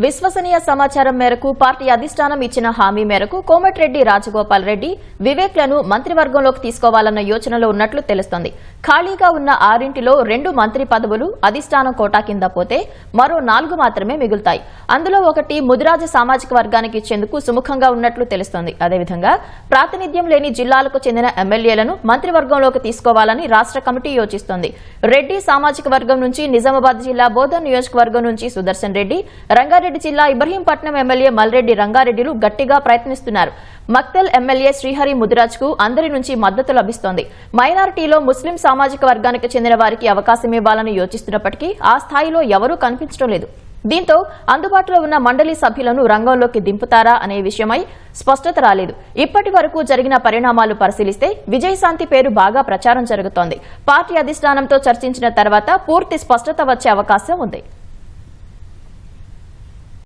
విశ్వసనీయ సమాచారం మేరకు పార్టీ అధిష్టానం ఇచ్చిన హామీ మేరకు కోమటిరెడ్డి రాజగోపాల్ రెడ్డి వివేక్లను మంత్రివర్గంలోకి తీసుకోవాలన్న యోచనలో ఉన్నట్లు తెలుస్తోంది. ఖాళీగా ఉన్న ఆరింటిలో రెండు మంత్రి పదవులు అధిష్టానం కోటా కింద పోతే మరో నాలుగు మాత్రమే మిగులుతాయి. అందులో ఒకటి ముదిరాజ సామాజిక వర్గానికి ఇచ్చేందుకు సుముఖంగా ఉన్నట్లు తెలుస్తోంది. అదేవిధంగా ప్రాతినిధ్యం లేని జిల్లాలకు చెందిన ఎమ్మెల్యేలను మంత్రివర్గంలోకి తీసుకోవాలని రాష్ట్ర కమిటీ యోచిస్తోంది. రెడ్డి సామాజిక వర్గం నుంచి నిజామాబాద్ జిల్లా బోధన్ నియోజకవర్గం నుంచి సుదర్శన్ రెడ్డి రంగారెడ్డి జిల్లా ఇబ్రహీంపట్నం ఎమ్మెల్యే మల్రెడ్డి రంగారెడ్డిలు గట్టిగా ప్రయత్నిస్తున్నారు. మక్తల్ ఎమ్మెల్యే శ్రీహరి ముదిరాజ్కు అందరి నుంచి మద్దతు లభిస్తోంది. మైనారిటీలో ముస్లిం సామాజిక వర్గానికి చెందిన వారికి అవకాశం ఇవ్వాలని యోచిస్తున్నప్పటికీ ఆ స్థాయిలో ఎవరూ కనిపించడం లేదు. దీంతో అందుబాటులో ఉన్న మండలి సభ్యులను రంగంలోకి దింపుతారా అనే విషయమై స్పష్టత రాలేదు. ఇప్పటి వరకు జరిగిన పరిణామాలు పరిశీలిస్తే విజయశాంతి పేరు బాగా ప్రచారం జరుగుతోంది. పార్టీ అధిష్టానంతో చర్చించిన తర్వాత పూర్తి స్పష్టత వచ్చే అవకాశం ఉంది.